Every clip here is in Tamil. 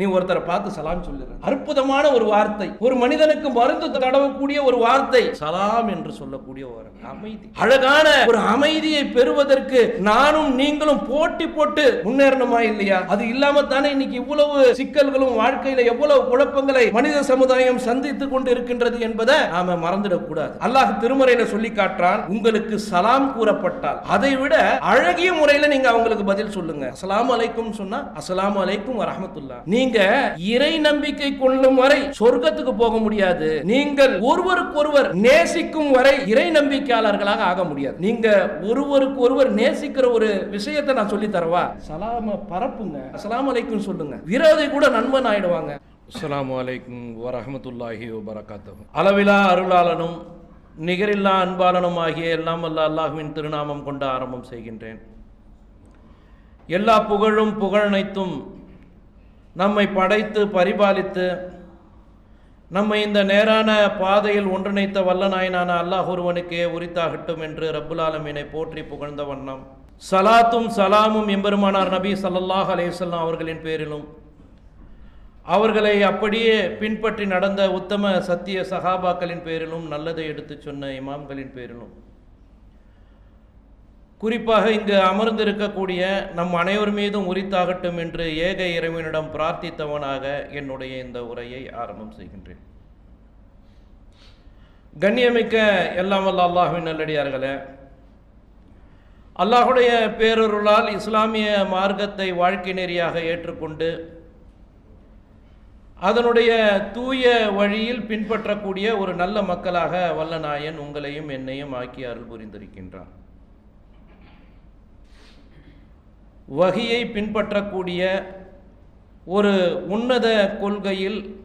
நீ ஒருத்தரை பார்த்து சலாம் சொல்லுற அற்புதமான ஒரு வார்த்தை. ஒரு மனிதனுக்கு மருந்து தடவக்கூடிய ஒரு வார்த்தை. சலாம் என்று சொல்லக்கூடிய ஒரு அமைதி. அழகான ஒரு அமைதியை பெறுவதற்கு நானும் நீங்களும் போட்டி போட்டு முன்னேறணுமா இல்லையா? அது இல்லாம தானே இன்னைக்கு இவ்வளவு சிக்கல்களும் வாழ்க்கையில எவ்வளவு குழப்பங்களை மனித சமுதாயம் சந்தித்துக் கொண்டு இருக்கின்றது என்பதை நாம மறந்துடக்கூடாது. அல்லாஹ் திருமறையில சொல்லி காட்டுறான் உங்களுக்கு சலாம் கூறப்பட்டால். அதை விட அழகிய முறையில நீங்க அவங்களுக்கு பதில் சொல்லுங்க. அஸ்லாம் அலைக்கும் சொன்னா அஸ்லாம் அலைக்கும் வரஹ்மத்துல்லாஹ் நீங்க இறை நம்பிக்கை கொள்ளும் வரை சொர்க்கத்துக்கு போக முடியாது. நீங்கள் ஒருவருக்கொருவர் நேசிக்கும் வரை இறை நம்பிக்கையாளர்களாக ஆக முடியாது. நீங்க ஒருவருக்கு ஒருவர் நேசிக்கிற ஒரு விஷயத்தை நான் சொல்லி தரவா? சலாம பரப்புங்க. அஸ்லாம் அலைக்கும் சொல்லுங்க. விரோதி கூட நண்பன் ஆயிடுவாங்க. அஸ்லாம் அலைக்கும் வரஹ்மத்துல்லாஹி வபரகாத்துஹு. அளவிலா அருளாளனும் நிகரில்லா அன்பாளனும் ஆகிய எல்லாம் அல்ல அல்லாஹுவின் திருநாமம் கொண்டு ஆரம்பம் செய்கின்றேன். எல்லா புகழும் புகழனைத்தும் நம்மை படைத்து பரிபாலித்து நம்மை இந்த நேரான பாதையில் ஒன்றிணைத்த வல்லநாயனான அல்லாஹ் ஒருவனுக்கே உரித்தாகட்டும் என்று ரப்புலாலமீனை போற்றி புகழ்ந்த வண்ணம். சலாத்தும் சலாமும் எம்பெருமானார் நபி சல்லல்லாஹ் அலேசல்லாம் அவர்களின் பேரிலும். அவர்களை அப்படியே பின்பற்றி நடந்த உத்தம சத்திய சகாபாக்களின் பேரிலும் நல்லதை எடுத்துச் சொன்ன இமாம்களின் பேரிலும். குறிப்பாக இங்கு அமர்ந்திருக்கக்கூடிய நம் அனைவர் மீதும் உரித்தாகட்டும் என்று ஏக இறைவனிடம் பிரார்த்தித்தவனாக என்னுடைய இந்த உரையை ஆரம்பம் செய்கின்றேன். கண்ணியமிக்க எல்லாம் வல்ல அல்லாஹின் நல்லடியார்களே அல்லாஹுடைய பேரருளால் இஸ்லாமிய மார்க்கத்தை வாழ்க்கை நெறியாக ஏற்றுக்கொண்டு அதனுடைய தூய வழியில் பின்பற்றக்கூடிய ஒரு நல்ல மக்களாக வல்லநாயன் உங்களையும் என்னையும் ஆக்கி அருள் புரிந்திருக்கின்றான். வகையை பின்பற்றக்கூடிய ஒரு உன்னத கொள்கையில்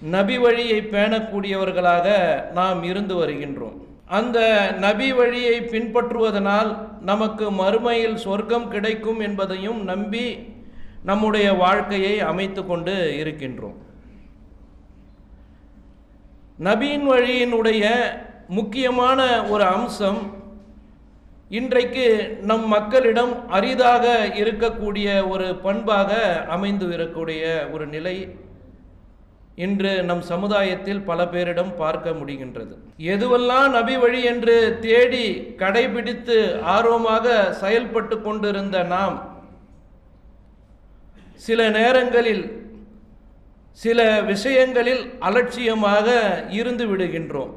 நபி வழியை பேணக்கூடியவர்களாக நாம் இருந்து வருகின்றோம். அந்த நபி வழியை பின்பற்றுவதனால் நமக்கு மறுமையில் சொர்க்கம் கிடைக்கும் என்பதையும் நம்பி நம்முடைய வாழ்க்கையை அமைத்து கொண்டு இருக்கின்றோம். நபியின் வழியினுடைய முக்கியமான ஒரு அம்சம் இன்றைக்கு நம் மக்களிடம் அரிதாக இருக்கக்கூடிய ஒரு பண்பாக அமைந்து இருக்கக்கூடிய ஒரு நிலை இன்று நம் சமுதாயத்தில் பல பேரிடம் பார்க்க முடிகின்றது. எதுவெல்லாம் நபி வழி என்று தேடி கடைபிடித்து ஆர்வமாக செயல்பட்டு கொண்டிருந்த நாம் சில நேரங்களில் சில விஷயங்களில் அலட்சியமாக இருந்து விடுகின்றோம்.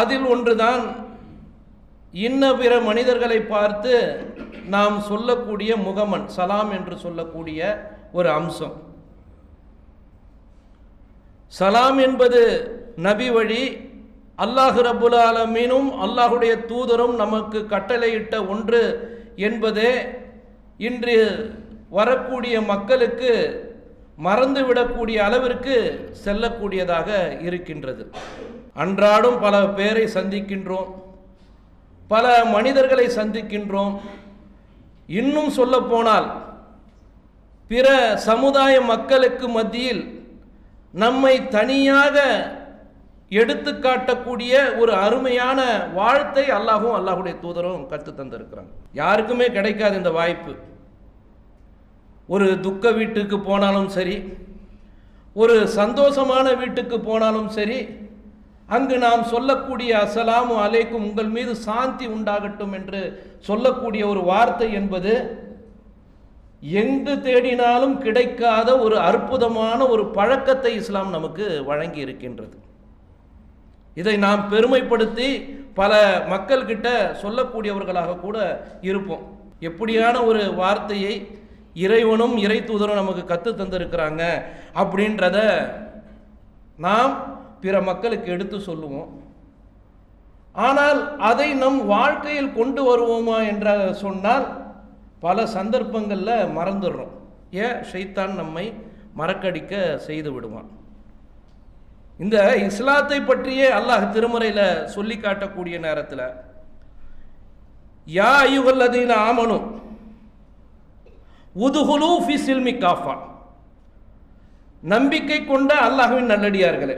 அதில் ஒன்றுதான் இன்ன பிற மனிதர்களை பார்த்து நாம் சொல்லக்கூடிய முகமன் சலாம் என்று சொல்லக்கூடிய ஒரு அம்சம். சலாம் என்பது நபி வழி அல்லாஹு ரபுல் ஆலமீனும் அல்லாஹுடைய தூதரும் நமக்கு கட்டளையிட்ட ஒன்று என்பதே இன்று வரக்கூடிய மக்களுக்கு மறந்துவிடக்கூடிய அளவிற்கு செல்லக்கூடியதாக இருக்கின்றது. அன்றாடும் பல பேரை சந்திக்கின்றோம். பல மனிதர்களை சந்திக்கின்றோம். இன்னும் சொல்ல போனால் பிற சமுதாய மக்களுக்கு மத்தியில் நம்மை தனியாக எடுத்து காட்டக்கூடிய ஒரு அருமையான வாழ்த்தை அல்லாஹும் அல்லாஹுடைய தூதரும் கற்று தந்திருக்கிறாங்க. யாருக்குமே கிடைக்காது இந்த வாய்ப்பு. ஒரு துக்க வீட்டுக்கு போனாலும் சரி ஒரு சந்தோஷமான வீட்டுக்கு போனாலும் சரி அங்கு நாம் சொல்லக்கூடிய அசலாமு அலைக்கும் உங்கள் மீது சாந்தி உண்டாகட்டும் என்று சொல்லக்கூடிய ஒரு வார்த்தை என்பது எங்கு தேடினாலும் கிடைக்காத ஒரு அற்புதமான ஒரு பழக்கத்தை இஸ்லாம் நமக்கு வழங்கி இருக்கின்றது. இதை நாம் பெருமைப்படுத்தி பல மக்கள்கிட்ட சொல்லக்கூடியவர்களாக கூட இருப்போம். எப்படியான ஒரு வார்த்தையை இறைவனும் இறை தூதரும் நமக்கு கற்று தந்திருக்கிறாங்க அப்படின்றத நாம் பிற மக்களுக்கு எடுத்து சொல்லுவோம். ஆனால் அதை நம் வாழ்க்கையில் கொண்டு வருவோமா என்ற சொன்னால் பல சந்தர்ப்பங்களில் மறந்துடுறோம். ஏன்? ஷைத்தான் நம்மை மறக்கடிக்க செய்து விடுவான். இந்த இஸ்லாத்தை பற்றியே அல்லாஹ் திருமுறையில் சொல்லி காட்டக்கூடிய நேரத்தில் யா ஐயுகல்லதீன ஆமனும் உதுகுலு ஃபி சில்மி காஃபா. நம்பிக்கை கொண்ட அல்லாஹுவின் நல்லடியார்களே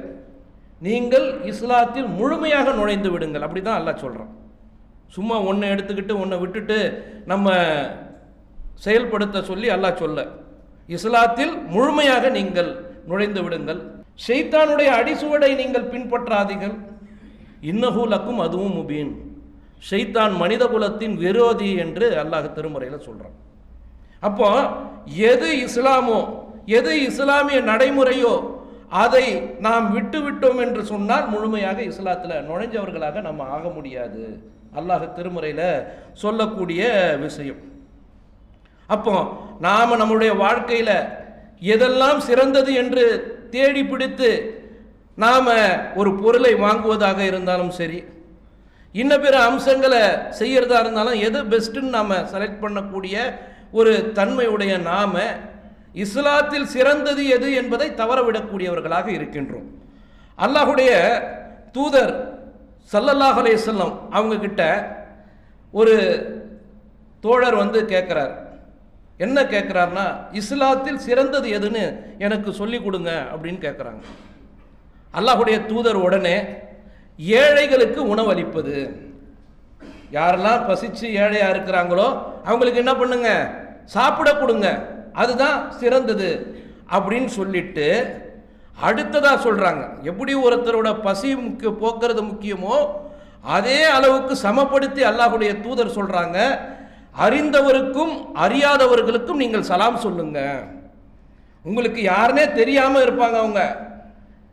நீங்கள் இஸ்லாத்தில் முழுமையாக நுழைந்து விடுங்கள். அப்படி தான் அல்லாஹ் சொல்கிறான் சும்மா ஒன்றை எடுத்துக்கிட்டு ஒன்றை விட்டுட்டு நம்ம செயல்படுத்த சொல்லி அல்லாஹ் சொல்ல. இஸ்லாத்தில் முழுமையாக நீங்கள் நுழைந்து விடுங்கள். ஷெய்தானுடைய அடிசுவடை நீங்கள் பின்பற்றாதீர்கள். இன்னஹு லக்கும் அதுவும் முபீன். ஷெய்தான் மனித குலத்தின் விரோதி என்று அல்லாஹ் திருமுறையில் சொல்கிறான் அப்போ எது இஸ்லாமோ எது இஸ்லாமிய நடைமுறையோ அதை நாம் விட்டு விட்டோம் என்று சொன்னால் முழுமையாக இஸ்லாத்தில் நுழைஞ்சவர்களாக நம்ம ஆக முடியாது. அல்லாஹ் திருமுறையில் சொல்லக்கூடிய விஷயம். அப்போ நாம் நம்முடைய வாழ்க்கையில் எதெல்லாம் சிறந்தது என்று தேடி பிடித்து நாம் ஒரு பொருளை வாங்குவதாக இருந்தாலும் சரி இன்ன பிற அம்சங்களை செய்கிறதா இருந்தாலும் எது பெஸ்ட்டுன்னு நாம் செலக்ட் பண்ணக்கூடிய ஒரு தன்மையுடைய நாம இஸ்லாத்தில் சிறந்தது எது என்பதை தவறவிடக்கூடியவர்களாக இருக்கின்றோம். அல்லாஹுடைய தூதர் சல்லல்லாஹ் செல்லம் அவங்க கிட்ட ஒரு தோழர் வந்து கேட்குறார் என்ன கேட்குறாருன்னா இஸ்லாத்தில் சிறந்தது எதுன்னு எனக்கு சொல்லி கொடுங்க அப்படின்னு கேட்குறாங்க அல்லாஹுடைய தூதர் உடனே ஏழைகளுக்கு உணவளிப்பது. யாரெல்லாம் பசிச்சு ஏழையாக இருக்கிறாங்களோ அவங்களுக்கு என்ன பண்ணுங்க? சாப்பிட கொடுங்க. அதுதான் சிறந்தது அப்படின்னு சொல்லிட்டு அடுத்ததாக சொல்கிறாங்க எப்படி ஒருத்தரோட பசி முக்கிய போக்குறது முக்கியமோ அதே அளவுக்கு சமப்படுத்தி அல்லாஹுடைய தூதர் சொல்கிறாங்க அறிந்தவருக்கும் அறியாதவர்களுக்கும் நீங்கள் சலாம் சொல்லுங்க. உங்களுக்கு யாருனே தெரியாமல் இருப்பாங்க அவங்க.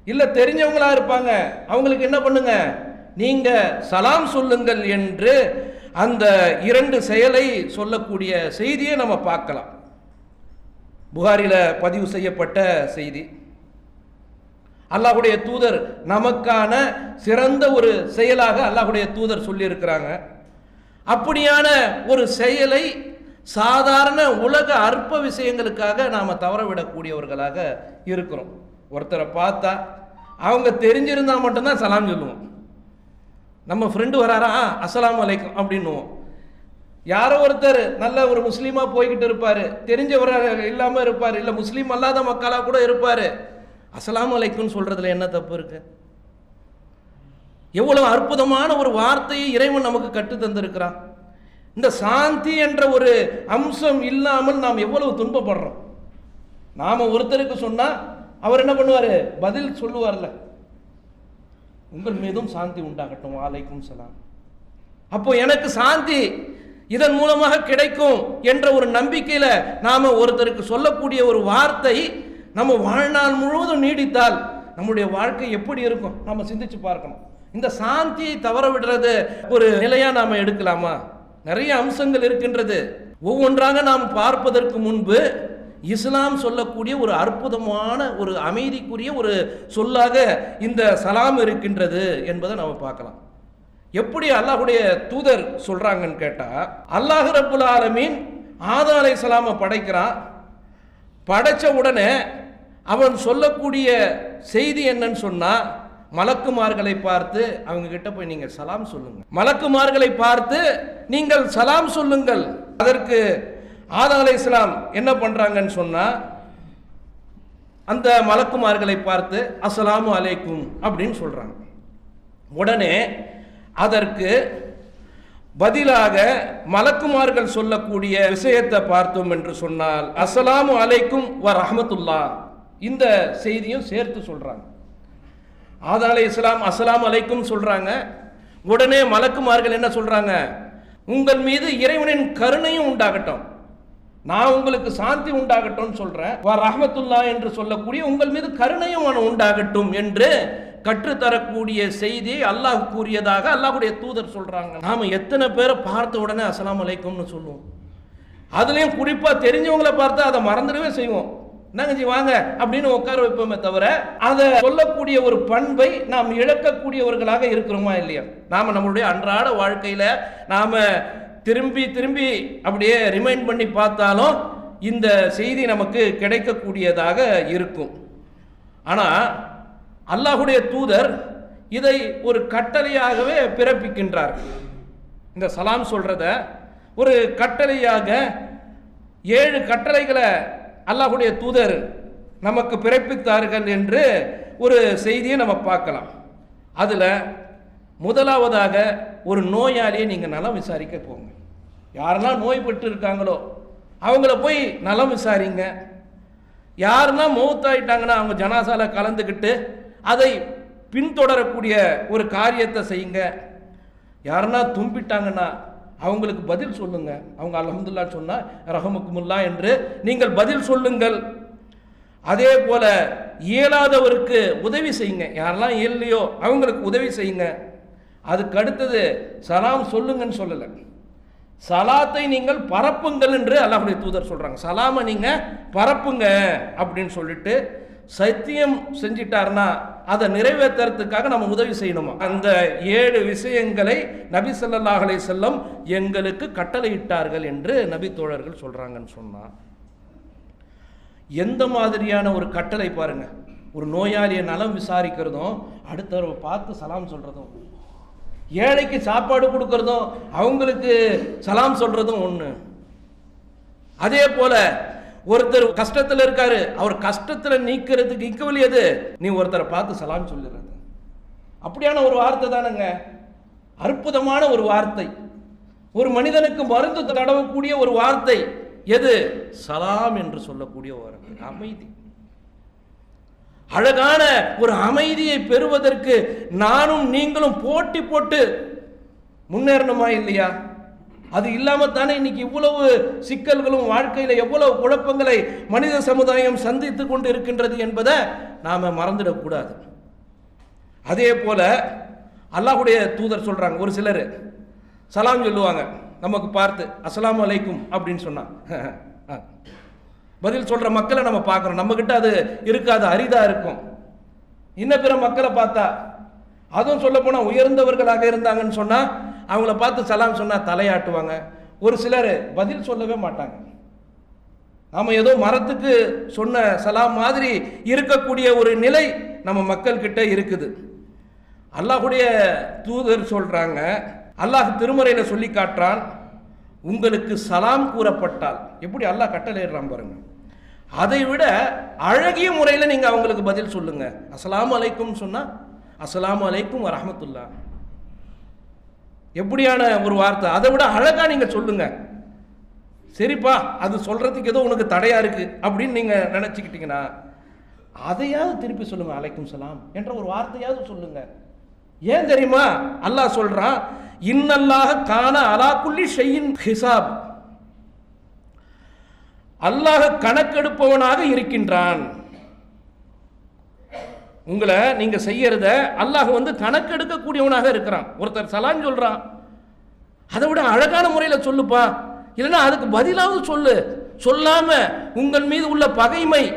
இல்லை தெரிஞ்சவங்களா இருப்பாங்க. அவங்களுக்கு என்ன பண்ணுங்க? நீங்க சலாம் சொல்லுங்கள் என்று அந்த இரண்டு செயலை சொல்லக்கூடிய செய்தியை நம்ம பார்க்கலாம். புகாரில் பதிவு செய்யப்பட்ட செய்தி. அல்லாஹுடைய தூதர் நமக்கான சிறந்த ஒரு செயலாக அல்லாஹுடைய தூதர் சொல்லியிருக்கிறாங்க. அப்படியான ஒரு செயலை சாதாரண உலக அற்ப விஷயங்களுக்காக நாம் தவறவிடக்கூடியவர்களாக இருக்கிறோம். ஒருத்தரை பார்த்தா அவங்க தெரிஞ்சிருந்தால் மட்டும்தான் சலாம் சொல்லுவோம். நம்ம ஃப்ரெண்டு வராரா "ஆ, வலைக்கம் அப்படின்னுவோம். யாரோ ஒருத்தர் நல்ல ஒரு முஸ்லீமாக போய்கிட்டு இருப்பார். தெரிஞ்சவர் இல்லாமல் இருப்பார். இல்லை முஸ்லீம் அல்லாத மக்களாக கூட இருப்பார். அஸ்ஸலாமு அலைக்குன்னு சொல்கிறதுல என்ன தப்பு இருக்கு? எவ்வளவு அற்புதமான ஒரு வார்த்தையை இறைவன் நமக்கு கற்று தந்திருக்கிறான். இந்த சாந்தி என்ற ஒரு அம்சம் இல்லாமல் நாம் எவ்வளவு துன்பப்படுறோம். நாம் ஒருத்தருக்கு சொன்னால் அவர் என்ன பண்ணுவார்? பதில் சொல்லுவார்ல. உங்கள் மீதும் சாந்தி உண்டாகட்டும். வாலைக்கும் சலாம். அப்போ எனக்கு சாந்தி இதன் மூலமாக கிடைக்கும் என்ற ஒரு நம்பிக்கையில் நாம் ஒருத்தருக்கு சொல்லக்கூடிய ஒரு வார்த்தை நம்ம வாழ்நாள் முழுவதும் நீடித்தால் நம்முடைய வாழ்க்கை எப்படி இருக்கும்? நம்ம சிந்திச்சு பார்க்கணும். இந்த சாந்தியை தவற விடுறது ஒரு நிலையாக நாம் எடுக்கலாமா? நிறைய அம்சங்கள் இருக்கின்றது. ஒவ்வொன்றாக நாம் பார்ப்பதற்கு முன்பு இஸ்லாம் சொல்லக்கூடிய ஒரு அற்புதமான ஒரு அமைதிக்குரிய ஒரு சொல்லாக இந்த சலாம் இருக்கின்றது என்பதை நாம் பார்க்கலாம். எப்படி அல்லாஹுடைய தூதர் சொல்றாங்கன்னு கேட்டா அல்லாஹ் ரபுல் ஆலமீன் ஆதா அலைஹிஸ்ஸலாமை படைக்கிறான் படைச்ச உடனே அவன் சொல்லக்கூடிய செய்தி என்னன்னு சொன்னா மலக்குமார்களை பார்த்து அவங்க கிட்ட போய் நீங்கள் சலாம் சொல்லுங்க. மலக்குமார்களை பார்த்து நீங்கள் சலாம் சொல்லுங்கள். அதற்கு ஆதா அலைஹிஸ்ஸலாம் என்ன பண்றாங்கன்னு சொன்னா அந்த மலக்குமார்களை பார்த்து அஸ்ஸலாமு அலைக்கும் அப்படின்னு சொல்றாங்க. உடனே அதற்கு பதிலாக மலக்குமார்கள் சொல்லக்கூடிய விஷயத்தை பார்த்தோம் என்று சொன்னால் அஸ்ஸலாமு அலைக்கும் வ ரஹமத்துல்லா இந்த செய்தியும் சேர்த்து சொல்கிறாங்க ஆதா அலை இஸ்லாம் அஸ்லாம் அலைக்கும் சொல்கிறாங்க உடனே மலக்குமார்கள் என்ன சொல்கிறாங்க உங்கள் மீது இறைவனின் கருணையும் உண்டாகட்டும். நான் உங்களுக்கு சாந்தி உண்டாகட்டும் சொல்கிறேன் வ ரஹமத்துல்லா என்று சொல்லக்கூடிய உங்கள் மீது கருணையும் உண்டாகட்டும் என்று கற்றுத்தரக்கூடிய செய்தியை அல்லாஹ் கூறியதாக அல்லாஹுடைய தூதர் சொல்கிறாங்க நாம் எத்தனை பேரை பார்த்த உடனே அஸ்லாம் அலைக்கும்னு சொல்லுவோம். அதுலேயும் குறிப்பாக தெரிஞ்சவங்கள பார்த்தா அதை மறந்துடவே செய்வோம். என்னங்கஜி வாங்க அப்படின்னு உட்கார வைப்போமே தவிர அதை சொல்லக்கூடிய ஒரு பண்பை நாம் இழக்கக்கூடியவர்களாக இருக்கிறோமா இல்லையா? நாம் நம்மளுடைய அன்றாட வாழ்க்கையில் நாம் திரும்பி திரும்பி அப்படியே ரிமைண்ட் பண்ணி பார்த்தாலும் இந்த செய்தி நமக்கு கிடைக்கக்கூடியதாக இருக்கும். ஆனால் அல்லாஹுடைய தூதர் இதை ஒரு கட்டளையாகவே பிறப்பிக்கின்றார். இந்த சலாம் சொல்கிறத ஒரு கட்டளையாக ஏழு கட்டளைகளை அல்லாஹுடைய தூதர் நமக்கு பிறப்பித்தார்கள் என்று ஒரு செய்தியை நம்ம பார்க்கலாம். அதில் முதலாவதாக ஒரு நோயாளியை நீங்கள் நலம் விசாரிக்க போங்க. யாரெல்லாம் நோய்பட்டு இருக்காங்களோ அவங்கள போய் நலம் விசாரிங்க. யாருன்னா மௌத்தாயிட்டாங்கன்னா அவங்க ஜனாசால கலந்துக்கிட்டு அதை பின்தொடரக்கூடிய ஒரு காரியத்தை செய்யுங்க. யாருன்னா தும்பிட்டாங்கன்னா அவங்களுக்கு பதில் சொல்லுங்க. அவங்க அலமதுல்லா சொன்னால் ரஹமுக்குமுல்லா என்று நீங்கள் பதில் சொல்லுங்கள். அதே போல இயலாதவருக்கு உதவி செய்யுங்க. யாரெல்லாம் இயலையோ அவங்களுக்கு உதவி செய்யுங்க. அதுக்கு அடுத்தது சலாம் சொல்லுங்கன்னு சொல்லலை. சலாத்தை நீங்கள் பரப்புங்கள் என்று அல்லாஹுடைய தூதர் சொல்கிறாங்க சலாமை நீங்கள் பரப்புங்க அப்படின்னு சொல்லிட்டு சத்தியம் செஞ்சிட்டாருன்னா அதை நிறைவேற்றுறதுக்காக நம்ம உதவி செய்யணுமா? அந்த ஏழு விஷயங்களை நபி ஸல்லல்லாஹு அலை செல்லம் எங்களுக்கு கட்டளையிட்டார்கள் என்று நபி தோழர்கள் சொல்கிறாங்கன்னு சொன்னா எந்த மாதிரியான ஒரு கட்டளை பாருங்க. ஒரு நோயாளியை நலம் விசாரிக்கிறதும் அடுத்தவரை பார்த்து சலாம் சொல்கிறதும் ஏழைக்கு சாப்பாடு கொடுக்கறதும் அவங்களுக்கு சலாம் சொல்கிறதும் ஒன்று அதே போல ஒருத்தர் கஷ்டத்தில் இருக்காரு அவர் கஷ்டத்தில் நீக்கிறதுக்கு இக்கவலி எது? நீ ஒருத்தரை பார்த்து சலாம் சொல்லிடுறது. அப்படியான ஒரு வார்த்தை தானேங்க. அற்புதமான ஒரு வார்த்தை. ஒரு மனிதனுக்கு மருந்து தடவக்கூடிய ஒரு வார்த்தை எது? சலாம் என்று சொல்லக்கூடிய ஒரு அமைதி. அழகான ஒரு அமைதியை பெறுவதற்கு நானும் நீங்களும் போட்டி போட்டு முன்னேறணுமா இல்லையா? அது இல்லாம தானே இன்னைக்கு இவ்வளவு சிக்கல்களும் வாழ்க்கையில எவ்வளவு குழப்பங்களை மனித சமுதாயம் சந்தித்து கொண்டு இருக்கின்றது என்பதை நாம மறந்துடக்கூடாது அதே போல அல்லாஹுடைய தூதர் சொல்றாங்க ஒரு சிலர் சலாம் சொல்லுவாங்க நமக்கு பார்த்து அஸ்லாம் அலைக்கும் அப்படின்னு சொன்னா. பதில் சொல்ற மக்களை நம்ம பார்க்குறோம். நம்ம கிட்ட அது இருக்காது அரிதா இருக்கும். இன்ன பிற மக்களை பார்த்தா அதுவும் சொல்ல போனா உயர்ந்தவர்களாக இருந்தாங்கன்னு சொன்னா அவங்கள பார்த்து சலாம் சொன்னால் தலையாட்டுவாங்க. ஒரு சிலர் பதில் சொல்லவே மாட்டாங்க. நாம் ஏதோ மரத்துக்கு சொன்ன சலாம் மாதிரி இருக்கக்கூடிய ஒரு நிலை நம்ம மக்கள்கிட்ட இருக்குது. அல்லாஹுடைய தூதர் சொல்கிறாங்க அல்லாஹ் திருமறையில் சொல்லி காட்டுறான் உங்களுக்கு சலாம் கூறப்பட்டால். எப்படி அல்லாஹ் கட்டளையிடுறான் பாருங்க. அதை விட அழகிய முறையில் நீங்கள் அவங்களுக்கு பதில் சொல்லுங்கள் அஸ்லாம் அலைக்கும் சொன்னால் அஸ்லாம் அலைக்கும் வரமத்துல்லா எப்படியான ஒரு வார்த்தை? அதை விட அழகாக நீங்கள் சொல்லுங்கள் சரிப்பா அது சொல்கிறதுக்கு ஏதோ உனக்கு தடையாக இருக்குது அப்படின்னு நீங்கள் நினச்சிக்கிட்டிங்கன்னா அதையாவது திருப்பி சொல்லுங்கள் அலைக்கும் சலாம் என்ற ஒரு வார்த்தையாவது சொல்லுங்கள் ஏன் தெரியுமா? அல்லாஹ் சொல்கிறான் இன்னல்லாக காண அலாக்குள்ளி ஷெயின் ஹிசாப். அல்லாஹ் கணக்கெடுப்பவனாக இருக்கின்றான். உங்களை நீங்க செய்யறத அல்லாஹ் வந்து கணக்கெடுக்கக்கூடியவனாக இருக்கிறான். ஒருத்தர் சலான் சொல்றான். அதை விட அழகான முறையில் சொல்லுப்பா. இல்லைன்னா அதுக்கு பதிலாவது சொல்லு. சொல்லாம உங்கள் மீது உள்ள பகைமை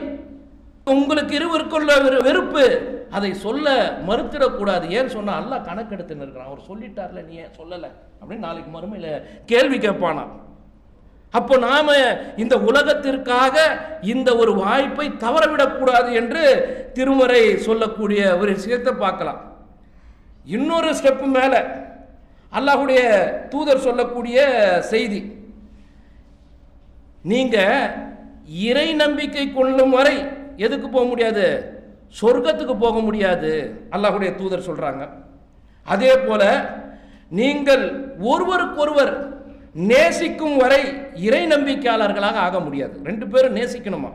உங்களுக்கு இருவருக்குள்ள வெறு- வெறுப்பு அதை சொல்ல மறுத்திடக்கூடாது. ஏன்னு சொன்னா அல்லாஹ் கணக்கெடுத்துன்னு இருக்கிறான். அவர் சொல்லிட்டார்ல நீ ஏன் சொல்லலை? அப்படின்னு நாளைக்கு மறுமையில கேள்வி கேட்பானா அப்போ நாம இந்த உலகத்திற்காக இந்த ஒரு வாய்ப்பை தவறவிடக்கூடாது என்று திருமறை சொல்லக்கூடிய ஒரு விஷயத்தை பார்க்கலாம். இன்னொரு ஸ்டெப்பு மேலே அல்லாஹுடைய தூதர் சொல்லக்கூடிய செய்தி. நீங்க இறை நம்பிக்கை கொள்ளும் வரை எதுக்கு போக முடியாது? சொர்க்கத்துக்கு போக முடியாது அல்லாஹுடைய தூதர் சொல்றாங்க. அதே போல நீங்கள் ஒருவருக்கொருவர் நேசிக்கும் வரை இறை நம்பிக்கையாளர்களாக ஆக முடியாது. ரெண்டு பேரும் நேசிக்கணுமா?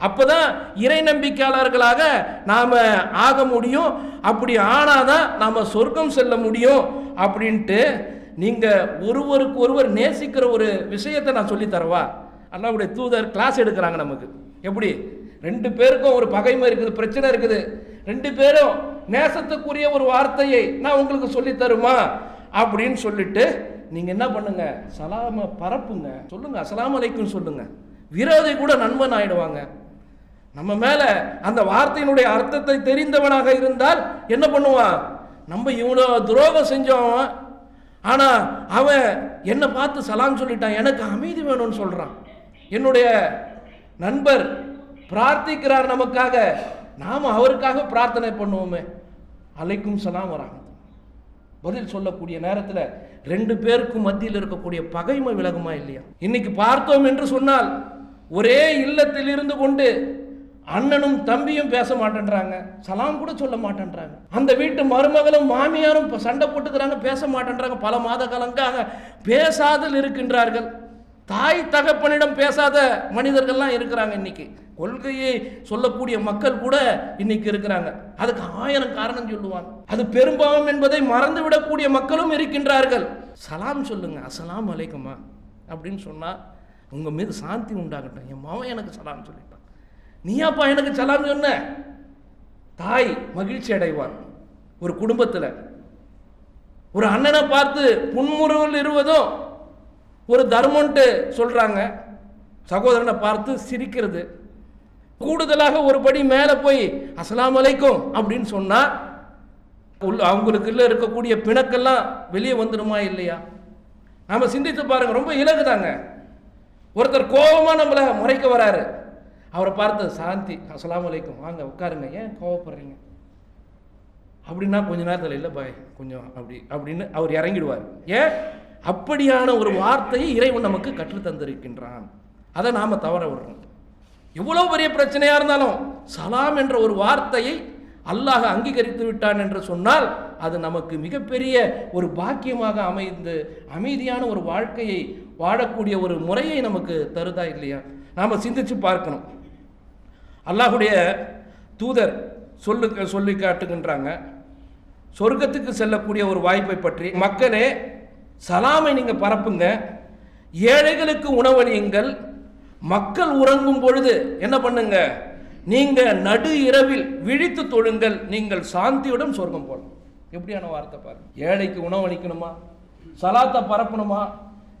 அப்போதான் இறை நம்பிக்கையாளர்களாக நாம் ஆக முடியும். அப்படி ஆனாதான் நாம் சொர்க்கம் செல்ல முடியும் அப்படின்ட்டு நீங்கள் ஒருவருக்கு ஒருவர் நேசிக்கிற ஒரு விஷயத்தை நான் சொல்லித் தரவா? அல்லாவுடைய தூதர் கிளாஸ் எடுக்கிறாங்க நமக்கு. எப்படி? ரெண்டு பேருக்கும் ஒரு பகைமை இருக்குது பிரச்சனை இருக்குது. ரெண்டு பேரும் நேசத்துக்குரிய ஒரு வார்த்தையை நான் உங்களுக்கு சொல்லித் தருமா? அப்படின்னு சொல்லிட்டு நீங்கள் என்ன பண்ணுங்க? சலாம பரப்புங்க. சொல்லுங்க அசலாம் அலைக்கும் சொல்லுங்க. விரோதி கூட நண்பன் ஆயிடுவாங்க. நம்ம மேலே அந்த வார்த்தையினுடைய அர்த்தத்தை தெரிந்தவனாக இருந்தால் என்ன பண்ணுவான்? நம்ம இவ்வளோ துரோகம் செஞ்சோம் அவன். அவன் என்னை பார்த்து சலாம் சொல்லிட்டான். எனக்கு அமைதி வேணும்னு சொல்கிறான் என்னுடைய நண்பர் பிரார்த்திக்கிறார் நமக்காக. நாம் அவருக்காக பிரார்த்தனை பண்ணுவோமே. அலைக்கும் சலாம் வராங்க பதில் சொல்லக்கூடிய நேரத்தில் ரெண்டு பேருக்கும் மத்தியில் இருக்கக்கூடிய பகைமை விலகுமா இல்லையா? இன்னைக்கு பார்த்தோம் என்று சொன்னால் ஒரே இல்லத்தில் இருந்து கொண்டு அண்ணனும் தம்பியும் பேச மாட்டேன்றாங்க. சலாம் கூட சொல்ல மாட்டேன்றாங்க. அந்த வீட்டு மருமகளும் மாமியாரும் சண்டை போட்டுக்கிறாங்க பேச மாட்டேன்றாங்க. பல மாத காலங்காக பேசாதல் இருக்கின்றார்கள். தாய் தகப்பனிடம் பேசாத மனிதர்கள்லாம் இருக்கிறாங்க இன்னைக்கு. கொள்கையை சொல்லக்கூடிய மக்கள் கூட இன்னைக்கு இருக்கிறாங்க. அதுக்கு ஆயிரம் காரணம் சொல்லுவாங்க. அது பெரும்பாவம் என்பதை மறந்து விடக்கூடிய மக்களும் இருக்கின்றார்கள். சலாம் சொல்லுங்க அசலாம் அலைக்குமா அப்படின்னு சொன்னால் உங்கள் மீது சாந்தி உண்டாகட்டும். என் மாவன் எனக்கு சலாம் சொல்லிட்டான். நீயாப்பா எனக்கு சலாம் சொன்ன? தாய் மகிழ்ச்சி அடைவார் ஒரு குடும்பத்தில் ஒரு அண்ணனை பார்த்து புன்முறுவல் இருவதும் ஒரு தர்மன்ட்டு சொல்கிறாங்க சகோதரனை பார்த்து சிரிக்கிறது. கூடுதலாக ஒரு படி மேலே போய் அஸ்லாம் அலைக்கும் அப்படின்னு சொன்னால் உள்ள அவங்களுக்குள்ள இருக்கக்கூடிய பிணக்கெல்லாம் வெளியே வந்துடுமா இல்லையா? நம்ம சிந்தித்து பாருங்கள் ரொம்ப இலகுதாங்க. ஒருத்தர் கோபமாக நம்மளை முறைக்க வராரு. அவரை பார்த்து சாந்தி அஸ்லாம் அலைக்கும் வாங்க உட்காருங்க. ஏன் கோவப்படுறீங்க? அப்படின்னா கொஞ்ச நேரத்தில் இல்லை பாய் கொஞ்சம் அப்படி அப்படின்னு அவர் இறங்கிடுவார். ஏன்? அப்படியான ஒரு வார்த்தையை இறைவன் நமக்கு கற்றுத் தந்திருக்கின்றான். அதை நாம் தவற விடுறோம் எவ்வளவு பெரிய பிரச்சனையா இருந்தாலும் சலாம் என்ற ஒரு வார்த்தையை அல்லாஹ் அங்கீகரித்து விட்டான் என்று சொன்னால் அது நமக்கு மிகப்பெரிய ஒரு பாக்கியமாக அமைந்து அமைதியான ஒரு வாழ்க்கையை வாழக்கூடிய ஒரு முறையை நமக்கு தருதா இல்லையா? நாம் சிந்திச்சு பார்க்கணும். அல்லாஹுடைய தூதர் சொல்லு சொல்லி காட்டுகின்றாங்க. சொர்க்கத்துக்கு செல்லக்கூடிய ஒரு வாய்ப்பை பற்றி மக்களே சலாமை நீங்கள் பரப்புங்க. ஏழைகளுக்கு உணவளியுங்கள். மக்கள் உறங்கும் பொழுது என்ன பண்ணுங்க? நீங்கள் நடு இரவில் விழித்து தொழுங்கள். நீங்கள் சாந்தியுடன் சொர்க்கம் போகலாம் எப்படியான வார்த்தை பாருங்க. ஏழைக்கு உணவளிக்கணுமா? சலாத்தை பரப்பணுமா?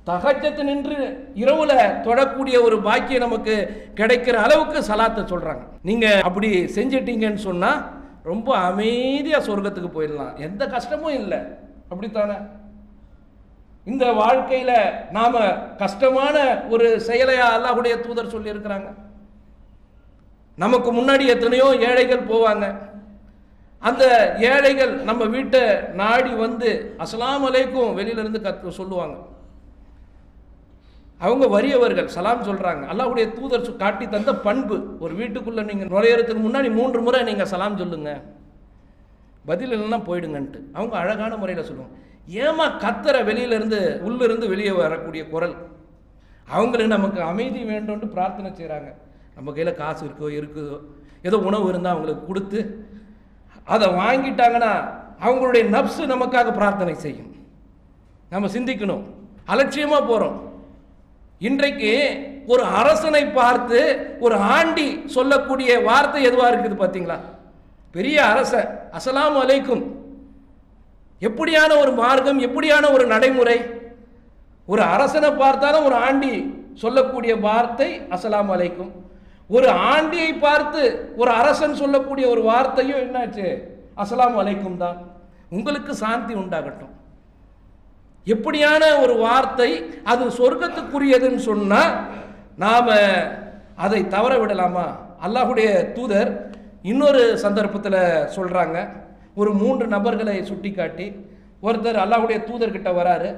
தகச்சத்து நின்று இரவுல தொடக்கூடிய ஒரு பாக்கியம் நமக்கு கிடைக்கிற அளவுக்கு சலாத்தை சொல்றாங்க. நீங்க அப்படி செஞ்சிட்டீங்கன்னு சொன்னா ரொம்ப அமைதியா சொர்க்கத்துக்கு போயிடலாம். எந்த கஷ்டமும் இல்லை. அப்படித்தானே? இந்த வாழ்க்கையில் நாம் கஷ்டமான ஒரு செயலையா அல்லாஹுடைய தூதர் சொல்லியிருக்கிறாங்க. நமக்கு முன்னாடி எத்தனையோ ஏழைகள் போவாங்க. அந்த ஏழைகள் நம்ம வீட்டை நாடி வந்து அஸ்லாம் அலைக்கும் வெளியிலேருந்து கற்று சொல்லுவாங்க. அவங்க வறியவர்கள் சலாம் சொல்கிறாங்க அல்லாஹுடைய தூதர் காட்டி தந்த பண்பு ஒரு வீட்டுக்குள்ளே நீங்கள் நுழையிறதுக்கு முன்னாடி மூன்று முறை நீங்கள் சலாம் சொல்லுங்கள் பதில் இல்லைன்னா போயிடுங்கன்ட்டு. அவங்க அழகான முறையில் சொல்லுவாங்க. ஏமா கத்துற வெளியிலேருந்து உள்ளிருந்து வெளியே வரக்கூடிய குரல்? அவங்களுக்கு நமக்கு அமைதி வேண்டும்னு பிரார்த்தனை செய்கிறாங்க நம்ம கையில் காசு இருக்கோ இருக்குதோ ஏதோ உணவு இருந்தால் அவங்களுக்கு கொடுத்து அதை வாங்கிட்டாங்கன்னா அவங்களுடைய நப்சு நமக்காக பிரார்த்தனை செய்யும். நம்ம சிந்திக்கணும். அலட்சியமாக போகிறோம் இன்றைக்கு ஒரு அரசனை பார்த்து ஒரு ஆண்டி சொல்லக்கூடிய வார்த்தை எதுவாக இருக்குது பார்த்தீங்களா பெரிய அரசன் அசலாம் அலைக்கும். எப்படியான ஒரு மார்க்கம் எப்படியான ஒரு நடைமுறை? ஒரு அரசனை பார்த்தாலும் ஒரு ஆண்டி சொல்லக்கூடிய வார்த்தை அசலாம் அலைக்கும். ஒரு ஆண்டியை பார்த்து ஒரு அரசன் சொல்லக்கூடிய ஒரு வார்த்தையும் என்னாச்சு? அசலாம் அலைக்கும் தான். உங்களுக்கு சாந்தி உண்டாகட்டும். எப்படியான ஒரு வார்த்தை அது சொர்க்கத்துக்குரியதுன்னு சொன்னால் நாம் அதை தவற விடலாமா? அல்லாஹுடைய தூதர் இன்னொரு சந்தர்ப்பத்தில் சொல்கிறாங்க ஒரு மூன்று நபர்களை சுட்டிக்காட்டி ஒருத்தர் அல்லாஹுடைய தூதர்கிட்ட வராரு.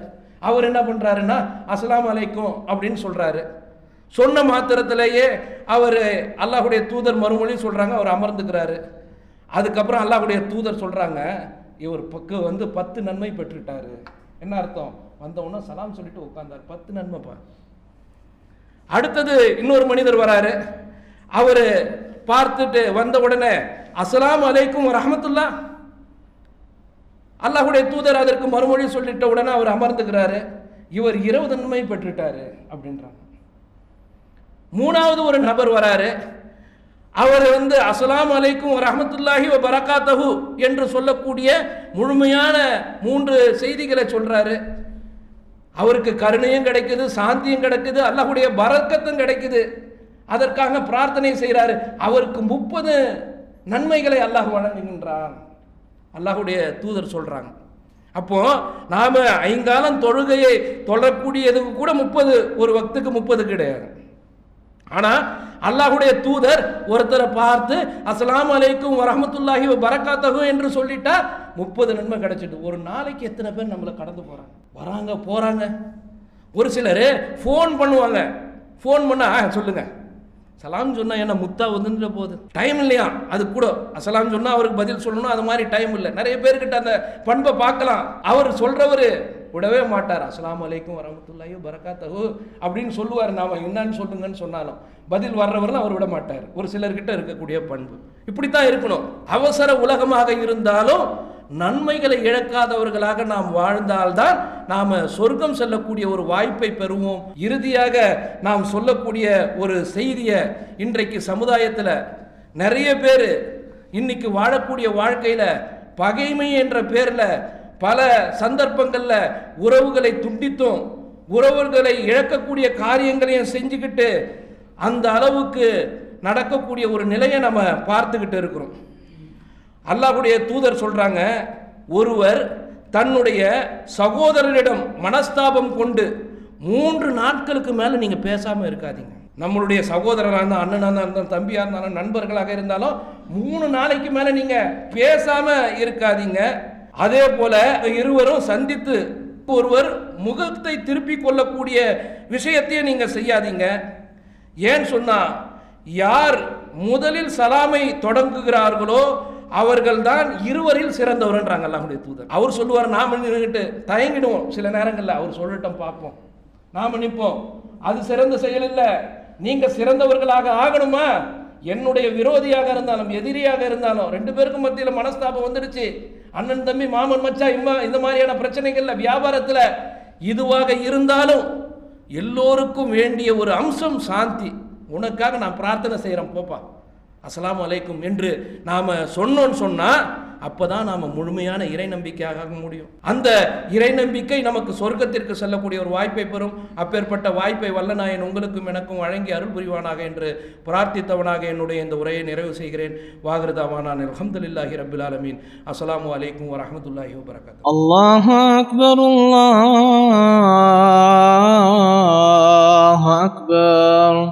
அவர் என்ன பண்ணுறாருன்னா அஸ்லாம் அலைக்கும் அப்படின்னு சொல்கிறாரு சொன்ன மாத்திரத்திலேயே அவர் அல்லாஹுடைய தூதர் மறுமொழி சொல்கிறாங்க அவர் அமர்ந்துக்கிறாரு. அதுக்கப்புறம் அல்லாஹுடைய தூதர் சொல்கிறாங்க இவர் பக்கு வந்து பத்து நன்மை பெற்றுட்டாரு. என்ன அர்த்தம்? வந்த உடனே சலாம் சொல்லிட்டு உட்காந்தார் பத்து நன்மைப்பா அடுத்தது இன்னொரு மனிதர் வராரு. அவர் பார்த்துட்டு வந்த உடனே அஸ்லாம் அலைக்கும் ரஹமத்துல்லா அல்லாஹுடைய தூதர் அதற்கு மறுமொழி சொல்லிட்ட உடனே அவர் அமர்ந்துக்கிறாரு இவர் இருபது நன்மை பெற்றுட்டாரு அப்படின்றாங்க. மூணாவது ஒரு நபர் வராரு. அவர் வந்து அஸ்லாம் அலைக்கும் ரஹமத்துல்லாஹி பரகாத்தஹு என்று சொல்லக்கூடிய முழுமையான மூன்று செய்திகளை சொல்றாரு. அவருக்கு கருணையும் கிடைக்குது சாந்தியும் கிடைக்குது அல்லாஹுடைய பரக்கத்தும் கிடைக்குது. அதற்காக பிரார்த்தனை செய்கிறாரு அவருக்கு முப்பது நன்மைகளை அல்லாஹ் வழங்குகின்றான். அல்லாஹுடைய தூதர் சொல்கிறாங்க அப்போ நாம் ஐங்காலம் தொழுகையை தொழக்கூடியதுக்கு கூட முப்பது ஒரு வக்துக்கு முப்பது கிடையாது. ஆனால் அல்லாஹுடைய தூதர் ஒருத்தரை பார்த்து அஸ்லாம் அலைக்கும் வரமத்துல்லாஹி பரக்காத்தகும் என்று சொல்லிட்டா முப்பது நன்மை கிடைச்சிட்டு. ஒரு நாளைக்கு எத்தனை பேர் நம்மளை கடந்து போகிறாங்க வராங்க போகிறாங்க ஒரு சிலர் ஃபோன் பண்ணுவாங்க. ஃபோன் பண்ணால் "ஆ, சலாம் சொன்னா என்ன முத்தா வந்துன்ற போகுது டைம் இல்லையா? அது கூட. அசலாம் சொன்னா அவருக்கு பதில் சொல்லணும் அது மாதிரி டைம் இல்லை. நிறைய பேர்கிட்ட அந்த பண்பை பார்க்கலாம். அவர் சொல்கிறவர் விடவே மாட்டார்? அஸ்லாம் அலைக்கும் வரமத்துல்லாயோ பரக்காத்தஹு அப்படின்னு சொல்லுவார் நாம என்னன்னு சொல்லுங்கன்னு சொன்னாலும். பதில் வர்றவர்கள் அவர் விட மாட்டார். ஒரு சிலர்கிட்ட இருக்கக்கூடிய பண்பு. இப்படித்தான் இருக்கணும். அவசர உலகமாக இருந்தாலும் நன்மைகளை இழக்காதவர்களாக நாம் வாழ்ந்தால்தான் நாம் சொர்க்கம் செல்லக்கூடிய ஒரு வாய்ப்பை பெறுவோம். இறுதியாக நாம் சொல்லக்கூடிய ஒரு செய்தியை இன்றைக்கு சமுதாயத்தில் நிறைய பேர் இன்னைக்கு வாழக்கூடிய வாழ்க்கையில் பகைமை என்ற பேரில் பல சந்தர்ப்பங்களில் உறவுகளை துண்டித்தும் உறவுகளை இழக்கக்கூடிய காரியங்களையும் செஞ்சுக்கிட்டு அந்த அளவுக்கு நடக்கக்கூடிய ஒரு நிலையை நம்ம பார்த்துக்கிட்டு இருக்கிறோம். அல்லாஹுடைய தூதர் சொல்கிறாங்க ஒருவர் தன்னுடைய சகோதரரிடம் மனஸ்தாபம் கொண்டு மூன்று நாட்களுக்கு மேலே நீங்கள் பேசாமல் இருக்காதீங்க. நம்மளுடைய சகோதரராக இருந்தால் அண்ணனாக இருந்தாலும் தம்பியாக இருந்தாலும் நண்பர்களாக இருந்தாலும் மூணு நாளைக்கு மேலே நீங்கள் பேசாமல் இருக்காதீங்க. அதே போல இருவரும் சந்தித்து ஒருவர் முகத்தை திருப்பி கொள்ளக்கூடிய விஷயத்தையும் நீங்கள் செய்யாதீங்க. ஏன் சொன்னால் யார் முதலில் சலாமை தொடங்குகிறார்களோ அவர்கள்தான் இருவரில் சிறந்தவர்ன்றாங்க அல்லாஹுடைய தூதர். அவர் சொல்லுவார் நாம் நின்றுக்கிட்டு தயங்கிடுவோம். சில நேரங்களில் அவர் சொல்லட்டும் பார்ப்போம். நாம் நிற்போம் அது சிறந்த செயல் இல்லை. நீங்கள் சிறந்தவர்களாக ஆகணுமா? என்னுடைய விரோதியாக இருந்தாலும் எதிரியாக இருந்தாலும் ரெண்டு பேருக்கும் மத்தியில் மனஸ்தாபம் வந்துடுச்சு. அண்ணன் தம்பி மாமன் மச்சா இம்மா இந்த மாதிரியான பிரச்சனைகளில் வியாபாரத்தில் இதுவாக இருந்தாலும் எல்லோருக்கும் வேண்டிய ஒரு அம்சம் சாந்தி. உனக்காக நான் பிரார்த்தனை செய்கிறேன் போப்பா. அஸ்லாம் அலைக்கும் என்று நாம் சொன்னோன்னு சொன்னால் அப்போ தான் நாம் முழுமையான இறை நம்பிக்கையாக முடியும். அந்த இறை நம்பிக்கை நமக்கு சொர்க்கத்திற்கு செல்லக்கூடிய ஒரு வாய்ப்பை பெறும். அப்பேற்பட்ட வாய்ப்பை வல்லநாயன் உங்களுக்கும் எனக்கும் வழங்கி அருள் புரிவானாக என்று பிரார்த்தித்தவனாக என்னுடைய இந்த உரையை நிறைவு செய்கிறேன். வாகிருதாவானான் அலமதுல்லாஹி ரபுல் ஆலமீன். அஸ்லாம் வலைக்கும் வரமத்துல்லாஹி வபரகாத் அல்லாஹ் அக்பர் அல்லாஹ் அக்பர்